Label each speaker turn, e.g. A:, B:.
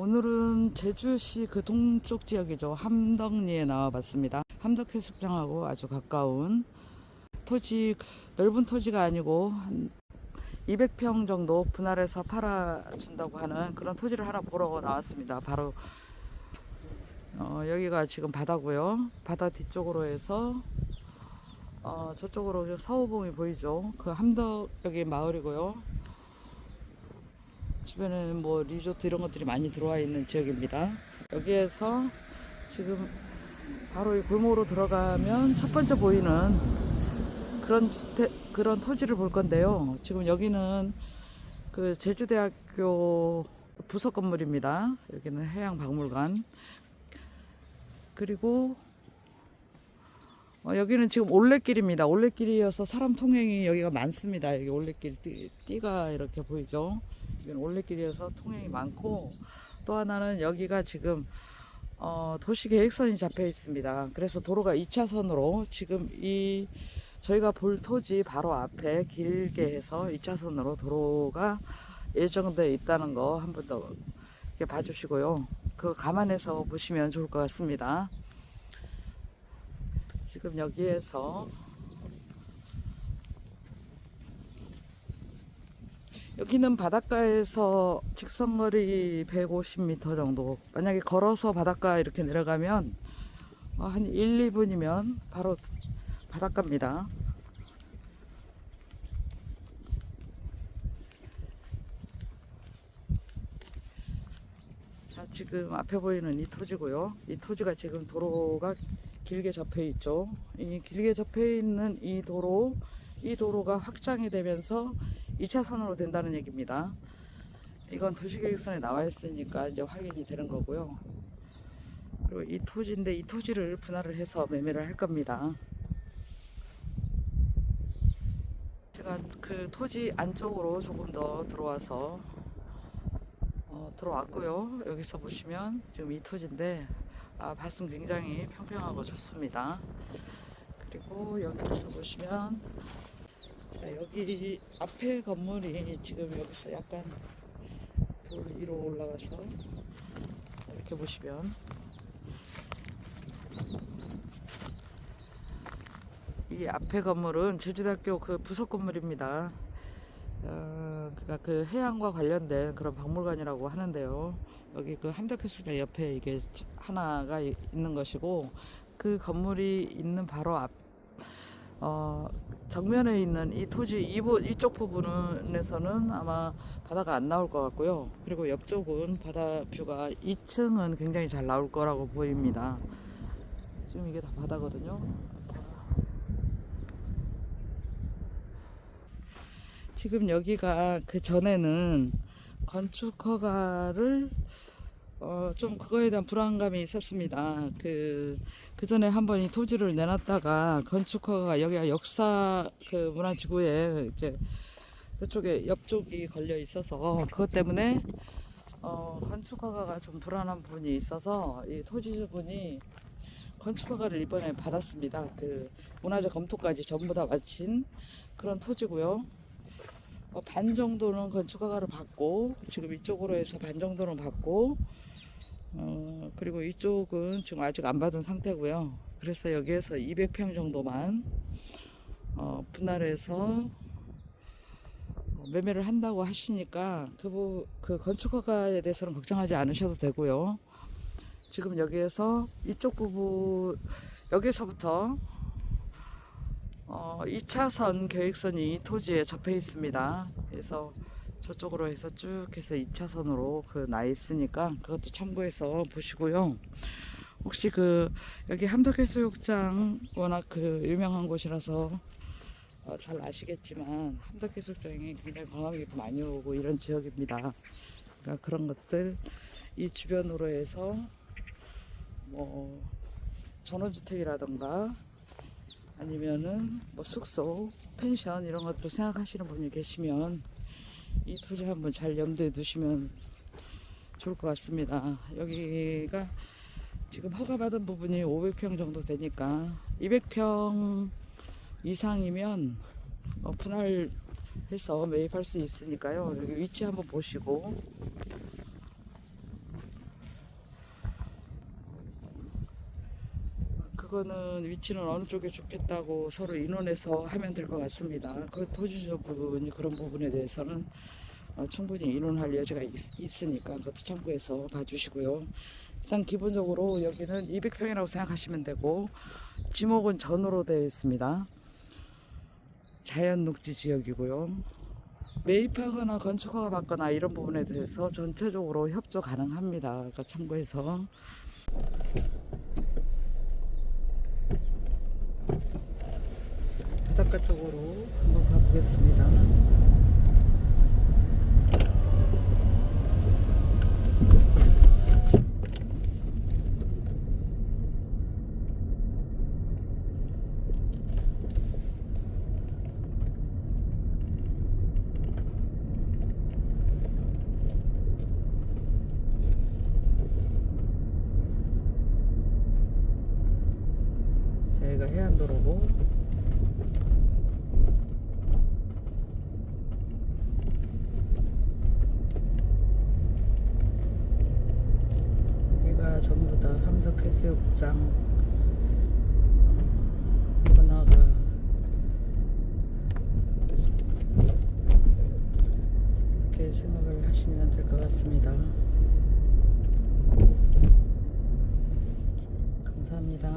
A: 오늘은 제주시 그 동쪽 지역이죠. 함덕리에 나와봤습니다. 함덕해수욕장하고 아주 가까운 토지, 넓은 토지가 아니고 한 200평 정도 분할해서 팔아준다고 하는 그런 토지를 하나 보러 나왔습니다. 바로 어, 여기가 지금 바다고요. 바다 뒤쪽으로 해서 어, 저쪽으로 서우봉이 보이죠. 그 함덕 여기 마을이고요. 주변에는 뭐 리조트 이런 것들이 많이 들어와 있는 지역입니다. 여기에서 지금 바로 이 골목으로 들어가면 첫 번째 보이는 그런 주택 그런 토지를 볼 건데요. 지금 여기는 그 제주대학교 부속 건물입니다. 여기는 해양박물관 그리고 어, 여기는 지금 올레길입니다. 올레길이어서 사람 통행이 여기가 많습니다. 여기 올레길 띠, 띠가 이렇게 보이죠. 올레길이어서 통행이 많고 또 하나는 여기가 지금 어, 도시계획선이 잡혀 있습니다. 그래서 도로가 2차선으로 지금 이 저희가 볼 토지 바로 앞에 길게 해서 2차선으로 도로가 예정돼 있다는 거 한 번 더 이렇게 봐주시고요. 그거 감안해서 보시면 좋을 것 같습니다. 지금 여기에서 여기는 바닷가에서 직선거리 150m 정도. 만약에 걸어서 바닷가 이렇게 내려가면 어, 한 1, 2분이면 바로 바닷가입니다. 자, 지금 앞에 보이는 이 토지고요. 이 토지가 지금 도로가 길게 접해 있죠. 이 길게 접해 있는 이 도로, 이 도로가 확장이 되면서 2차선으로 된다는 얘기입니다. 이건 도시계획선에 나와 있으니까 이제 확인이 되는 거고요. 그리고 이 토지인데 이 토지를 분할을 해서 매매를 할 겁니다. 제가 그 토지 안쪽으로 조금 더 들어와서 어, 들어왔고요. 여기서 보시면 지금 이 토지인데 아, 봤음 굉장히 평평하고 좋습니다. 그리고 여기서 보시면 자 여기 앞에 건물이 지금 여기서 약간 돌 위로 올라가서 이렇게 보시면 이 앞에 건물은 제주대학교 그 부속 건물입니다. 어, 그러니까 그 해양과 관련된 그런 박물관이라고 하는데요. 여기 그 함덕해수장 옆에 이게 하나가 이- 있는 것이고 그 건물이 있는 바로 앞 어, 정면에 있는 이 토지 이 부, 이쪽 부분에서는 아마 바다가 안 나올 것 같고요. 그리고 옆쪽은 바다 뷰가 2층은 굉장히 잘 나올 거라고 보입니다. 지금 이게 다 바다거든요. 지금 여기가 그 전에는 건축 허가를 어, 좀 그거에 대한 불안감이 있었습니다. 그, 그 전에 한 번 이 토지를 내놨다가 건축 허가가 여기가 역사 그 문화지구에 이제 그쪽에 옆쪽이 걸려 있어서 그것 때문에 어, 건축 허가가 좀 불안한 부분이 있어서 이 토지주분이 건축 허가를 이번에 받았습니다. 그 문화재 검토까지 전부 다 마친 그런 토지고요. 어, 반 정도는 건축 허가를 받고 지금 이쪽으로 해서 반 정도는 받고 어, 그리고 이쪽은 지금 아직 안 받은 상태고요. 그래서 여기에서 200평 정도만 어, 분할해서 어, 매매를 한다고 하시니까 그, 부- 그 건축 허가에 대해서는 걱정하지 않으셔도 되고요. 지금 여기에서 이쪽 부분 여기서부터 어, 2차선 계획선이 이 토지에 접해 있습니다. 그래서 저쪽으로 해서 쭉 해서 2차선으로 그 나 있으니까 그것도 참고해서 보시고요. 혹시 그 여기 함덕해수욕장 워낙 그 유명한 곳이라서 어, 잘 아시겠지만 함덕해수욕장이 굉장히 관광객도 많이 오고 이런 지역입니다. 그러니까 그런 것들 이 주변으로 해서 뭐 전원주택이라던가 아니면은 뭐 숙소, 펜션 이런 것들 생각하시는 분이 계시면 이 토지 한번 잘 염두에 두시면 좋을 것 같습니다. 여기가 지금 허가받은 부분이 500평 정도 되니까 200평 이상이면 어, 분할해서 매입할 수 있으니까요. 여기 위치 한번 보시고 그거는 위치는 어느 쪽에 좋겠다고 서로 의논해서 하면 될 것 같습니다. 그 토지주분이 그런 부분에 대해서는 어, 충분히 의논할 여지가 있, 으니까 그것도 참고해서 봐주시고요. 일단 기본적으로 여기는 200평이라고 생각하시면 되고 지목은 전으로 되어 있습니다. 자연 녹지 지역이고요. 매입하거나 건축허가 받거나 이런 부분에 대해서 전체적으로 협조 가능합니다. 그러니까 참고해서 바닷가 쪽으로 한번 가보겠습니다. 저희가 해안도로고 여기가 전부 다 함덕 해수욕장 번화가 이렇게 생각을 하시면 될 것 같습니다. 감사합니다.